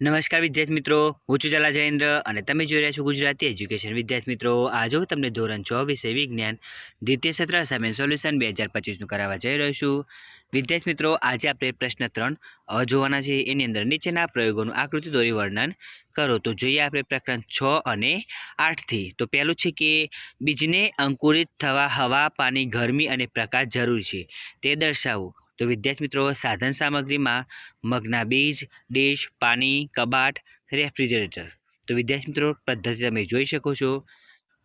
નમસ્કાર વિદ્યાર્થી મિત્રો, હું છું જલા જયેન્દ્ર અને તમે જોઈ રહ્યા છો ગુજરાતી એજ્યુકેશન. વિદ્યાર્થી મિત્રો, આજે હું તમને ધોરણ છ વિષય વિજ્ઞાન, દ્વિતીય સત્ર સામે સોલ્યુશન બે હજાર પચીસનું કરાવવા જઈ રહ્યો છું. વિદ્યાર્થી મિત્રો, આજે આપણે પ્રશ્ન ત્રણ જોવાના છે. એની અંદર નીચેના પ્રયોગોનું આકૃતિ દોરી વર્ણન કરો. તો જોઈએ આપણે પ્રકરણ છ અને આઠથી. તો પહેલું છે કે, બીજને અંકુરિત થવા હવા પાણી ગરમી અને પ્રકાશ જરૂરી છે. તે દર્શાવવું તો વિદ્યાર્થી મિત્રો, સાધન સામગ્રીમાં મગના બીજ, ડીશ, પાણી, કબાટ, રેફ્રિજરેટર. તો વિદ્યાર્થી મિત્રો, પદ્ધતિ તમે જોઈ શકો છો.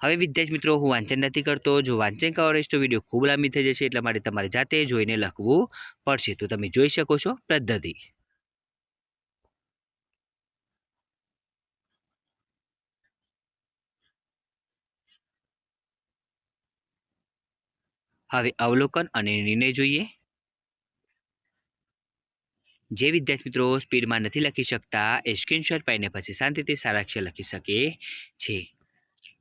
હવે વિદ્યાર્થી મિત્રો, હું વાંચન નથી કરતો. જો વાંચન કવરેજ તો વીડિયો ખૂબ લાંબી થઈ જશે, એટલા માટે તમારે જાતે જોઈને લખવું પડશે. તો તમે જોઈ શકો છો પદ્ધતિ. હવે અવલોકન અને નિર્ણય જોઈએ. જે વિદ્યાર્થી મિત્રો સ્પીડમાં નથી લખી શકતા, એ સ્ક્રીનશોટ પાડીને પછી શાંતિથી સારાક્ષર લખી શકે છે.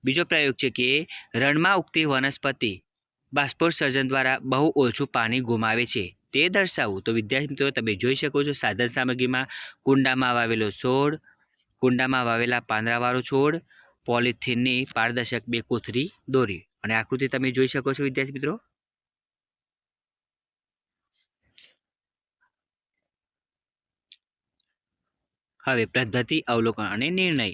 બીજો પ્રયોગ છે કે રણમાં ઉગતી વનસ્પતિ બાષ્પોત્સર્જન દ્વારા બહુ ઓછું પાણી ગુમાવે છે. તે દર્શાવવું. તો વિદ્યાર્થી મિત્રો, તમે જોઈ શકો છો સાધન સામગ્રીમાં કુંડામાં વાવેલો છોડ, કુંડામાં વાવેલા પાંદડાવાળો છોડ, પોલિથીનની પારદર્શક બે કોથરી દોરી. અને આકૃતિ તમે જોઈ શકો છો વિદ્યાર્થી મિત્રો. હવે પદ્ધતિ અવલોકન અને નિર્ણય.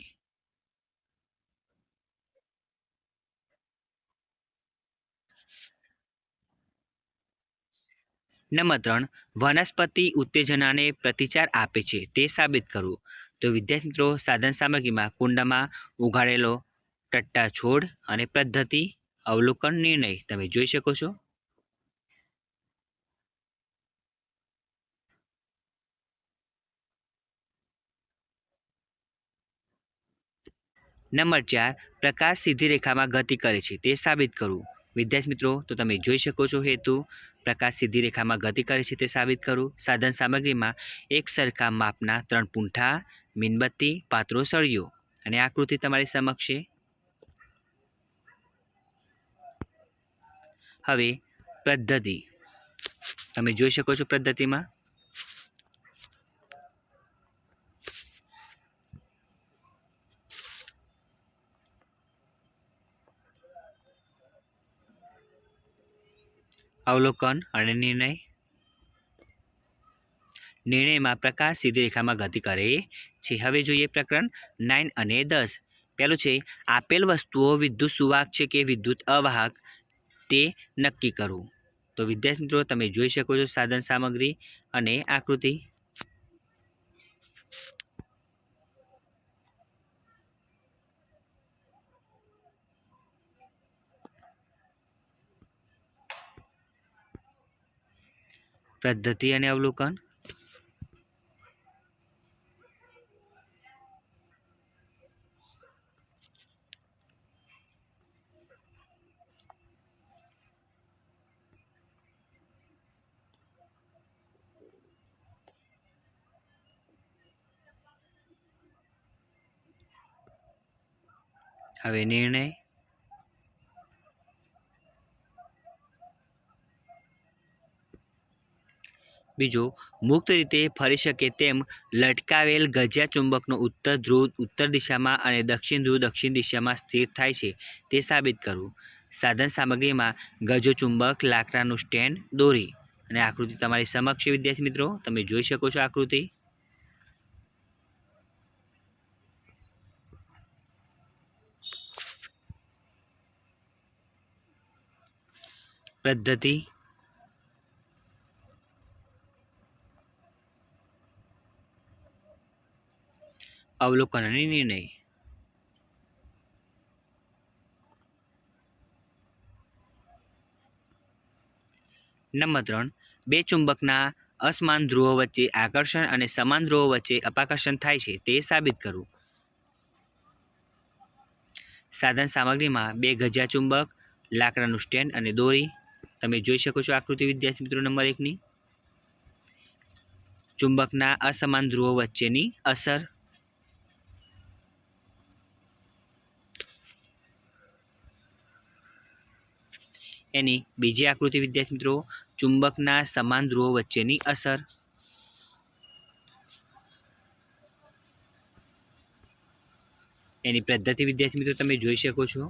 નંબર ત્રણ, વનસ્પતિ ઉત્તેજનાને પ્રતિચાર આપે છે, તે સાબિત કરવું. તો વિદ્યાર્થી મિત્રો, સાધન સામગ્રીમાં કુંડામાં ઉગાડેલો ટટ્ટા છોડ અને પદ્ધતિ અવલોકન નિર્ણય, તમે જોઈ શકો છો. નંબર ચાર, પ્રકાશ સીધી રેખામાં ગતિ કરે છે, તે સાબિત કરવું. વિદ્યાર્થી મિત્રો, તો તમે જોઈ શકો છો હેતુ. પ્રકાશ સીધી રેખામાં ગતિ કરે છે, તે સાબિત કરવું. સાધન સામગ્રીમાં એક સરખા માપના ત્રણ પૂંઠા, મીણબત્તી, પાત્રો સળિયો. અને આકૃતિ તમારી સમક્ષ છે. હવે પદ્ધતિ. તમે જોઈ શકો છો પદ્ધતિમાં. અવલોકન અને નિર્ણય. નિર્ણયમાં પ્રકાશ સીધી રેખામાં ગતિ કરે છે. હવે જોઈએ પ્રકરણ નાઇન અને દસ. પહેલું છે, આપેલ વસ્તુઓ વિદ્યુત સુવાહક છે કે વિદ્યુત અવાહક? તે નક્કી કરવું તો વિદ્યાર્થી મિત્રો, તમે જોઈ શકો છો સાધન સામગ્રી અને આકૃતિ. પદ્ધતિ અને અવલોકન? હવે નિર્ણય? બીજો, મુક્ત રીતે ફરી શકે તેમ લટકાવેલ ગજિયા ચુંબકનો ઉત્તર ધ્રુવ, ઉત્તર દિશામાં અને દક્ષિણ ધ્રુવ દક્ષિણ દિશામાં સ્થિર થાય છે, તે સાબિત કરવું. સાધન સામગ્રીમાં ગજો ચુંબક, લાકડાનું સ્ટેન્ડ, દોરી અને આકૃતિ તમારી સમક્ષ વિદ્યાર્થી મિત્રો. તમે જોઈ શકો છો આકૃતિ. પદ્ધતિ. અવલોકન અને નિર્ણય. નંબર ત્રણ, બે ચુંબકના અસમાન ધ્રુવો વચ્ચે આકર્ષણ અને સમાન ધ્રુવો વચ્ચે અપાકર્ષણ થાય છે તે સાબિત કરવું. સાધન સામગ્રીમાં બે ગજિયા ચુંબક, લાકડાનું સ્ટેન્ડ અને દોરી. તમે જોઈ શકો છો આકૃતિ, વિદ્યાર્થી મિત્રો, નંબર એકની. ચુંબકના અસમાન ધ્રુવો વચ્ચેની અસર એની બીજી આકૃતિ, વિદ્યાર્થી મિત્રો, ચુંબકના સમાન ધ્રુવો વચ્ચેની અસર. એની પદ્ધતિ, વિદ્યાર્થી મિત્રો, તમે જોઈ શકો છો.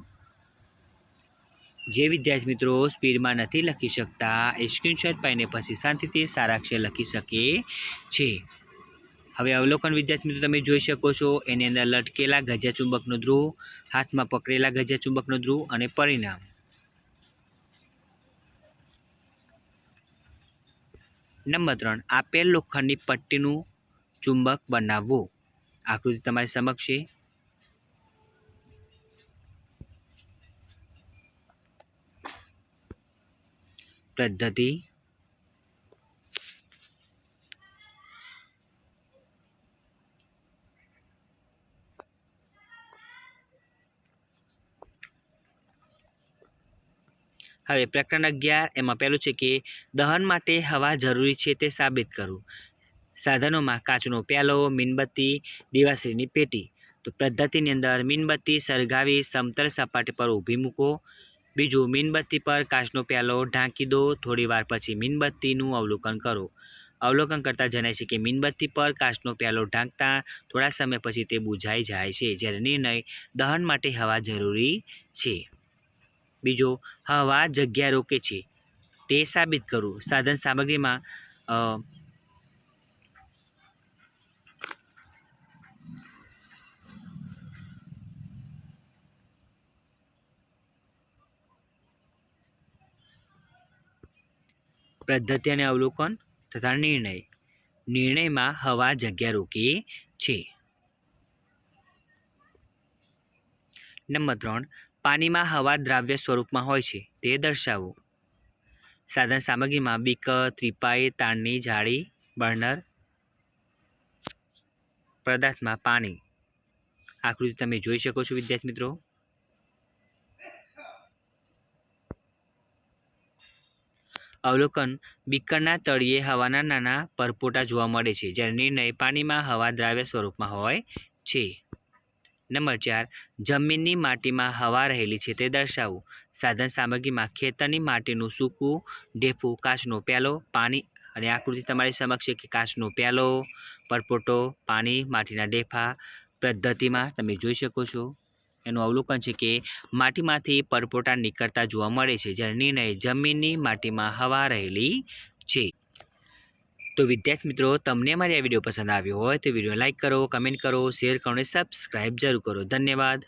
જે વિદ્યાર્થી મિત્રો સ્પીડમાં નથી લખી શકતા, એ સ્ક્રીનશોટ પાઈને પછી શાંતિથી સારા અક્ષર લખી શકે છે. હવે અવલોકન, વિદ્યાર્થી મિત્રો, તમે જોઈ શકો છો, એની અંદર લટકેલા ગજા ચુંબકનો ધ્રુવ, હાથમાં પકડેલા ગજા ચુંબકનો ધ્રુવ અને પરિણામ. નંબર ત્રણ આપેલ લોખંડની પટ્ટીનું ચુંબક બનાવવું. આકૃતિ તમારી સમક્ષ છે. પદ્ધતિ હવે પ્રકરણ અગિયાર, એમાં પહેલું છે કે દહન માટે હવા જરૂરી છે તે સાબિત કરવું. સાધનોમાં કાચનો પ્યાલો, મીણબત્તી, દિવાશ્રીની પેટી. તો પદ્ધતિની અંદર મીણબત્તી, સળગાવી, સમતલ સપાટી પર ઊભી મૂકો. બીજું, મીણબત્તી પર કાચનો પ્યાલો ઢાંકી દો. થોડી વાર પછી મીણબત્તીનું અવલોકન કરો. અવલોકન કરતાં જણાય છે કે મીણબત્તી પર કાચનો પ્યાલો ઢાંકતા થોડા સમય પછી તે બુઝાઈ જાય છે, જ્યારે નિર્ણય દહન માટે હવા જરૂરી છે. બીજો, હવા જગ્યા રોકે છે. તે સાબિત કરવું સાધન સામગ્રીમાં પદ્ધતિ અને અવલોકન તથા નિર્ણય. નિર્ણયમાં હવા જગ્યા રોકે છે. નંબર ત્રણ પાણીમાં હવા દ્રાવ્ય સ્વરૂપમાં હોય છે, તે દર્શાવો. સાધન સામગ્રીમાં બીક, ત્રિપાઈ, તાણની જાળી, બર્નર, પદાર્થમાં પાણી. આકૃતિ તમે જોઈ શકો છો, વિદ્યાર્થી મિત્રો. અવલોકન. બીકરના તળિયે હવાના નાના પરપોટા જોવા મળે છે, જ્યારે નિર્ણય પાણીમાં હવા દ્રાવ્ય સ્વરૂપમાં હોય છે. નંબર ચાર, જમીનની માટીમાં હવા રહેલી છે તે દર્શાવવું સાધન સામગ્રીમાં ખેતરની માટીનું સૂકું ઢેફું, કાચનો પ્યાલો, પાણી અને આકૃતિ તમારી સમક્ષ છે કે કાચનો પ્યાલો, પરપોટો, પાણી, માટીના ઢેફા પદ્ધતિમાં તમે જોઈ શકો છો. એનું અવલોકન છે કે માટીમાંથી પરપોટા નીકળતા જોવા મળે છે જ્યારે નિર્ણય જમીનની માટીમાં હવા રહેલી છે. તો વિદ્યાર્થી મિત્રો, તમને મારી આ વીડિયો પસંદ આવ્યો હોય તો વીડિયો લાઇક કરો, કમેન્ટ કરો, શેર કરો અને સબસ્ક્રાઈબ જરૂર કરો. ધન્યવાદ.